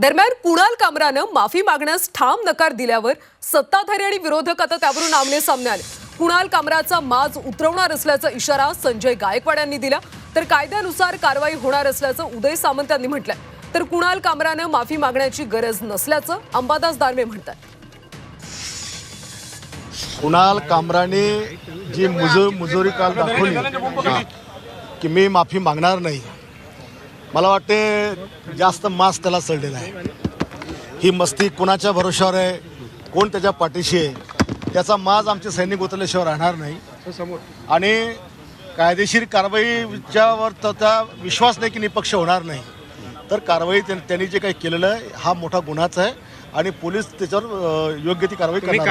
दरम्यान कुणाल कामरानं माफी मागण्यास ठाम नकार दिल्यावर सत्ताधारी आणि विरोधक आता त्यावरून आमने सामने आले. कुणाल कामराचा माज उतरवणार असल्याचा इशारा संजय गायकवाड यांनी दिला. तर कायद्यानुसार कारवाई होणार असल्याचं उदय सामंत यांनी म्हटलंय. तर कुणाल कामरानं माफी मागण्याची गरज नसल्याचं अंबादास दानवे म्हणतात कुणाल कामराने जी मुजो मुजोरी काल दाखवली की मी माफी मागणार नाही. मला वाटते जास्त मास त्याला चढलेला आहे. ही मस्ती कुणाच्या भरोश्यावर आहे? कोण त्याच्या पाठीशी आहे? त्याचा माज आमचे सैनिक उतरल्याशिवाय राहणार नाही. आणि कायदेशीर कारवाईच्यावर त्याचा विश्वास नाही की निपक्ष होणार नाही. तर कारवाई त्यां- त्यांनी जे काही केलेलं आहे हा मोठा गुन्हाच आहे. आणि पोलीस त्याच्यावर योग्य ती कारवाई करणार.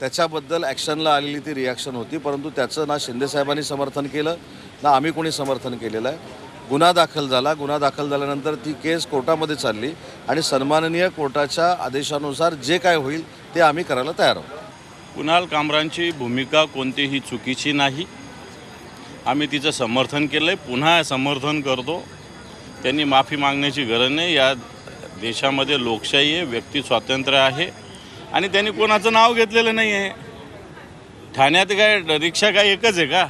त्याच्याबद्दल ॲक्शनला आलेली ती रिॲक्शन होती परंतु त्याचं ना शिंदे साहेबांनी समर्थन केलं ना आम्ही कोणी समर्थन केलेलं आहे. गुन्हा दाखल झाला. गुन्हा दाखल झाल्यानंतर ती केस कोर्टामध्ये चालली आणि सन्माननीय कोर्टाच्या आदेशानुसार जे काय होईल ते आम्ही करायला तयार आहोत. कुणाल कामरांची भूमिका कोणतीही चुकीची नाही. आम्ही तिचं समर्थन केलं आहे पुन्हा समर्थन करतो. त्यांनी माफी मागण्याची गरज नाही. या देशामध्ये लोकशाही आहे व्यक्ती स्वातंत्र्य आहे. आणि त्यांनी कोणाचं नाव घेतलेलं नाही आहे ठाण्यात काय रिक्षा काय एकच आहे का?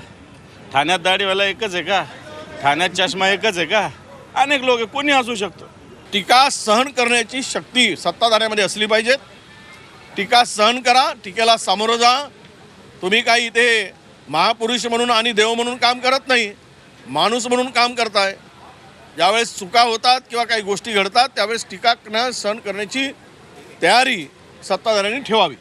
ठाण्यात दाढीवाला एकच आहे का? ठाण्यात चष्मा एकच आहे का? अनेक लोक आहे कोणी असू शकतं. टीका सहन करण्याची शक्ती सत्ताधाऱ्यामध्ये असली पाहिजे. टीका सहन करा टीकेला सामोरं जा. तुम्ही काही इथे महापुरुष म्हणून आणि देव म्हणून काम करत नाही माणूस म्हणून काम करताय. ज्यावेळेस चुका होतात किंवा काही गोष्टी घडतात त्यावेळेस टीका न सहन करण्याची तयारी सत्ताधाऱ्यांनी ठेवावी.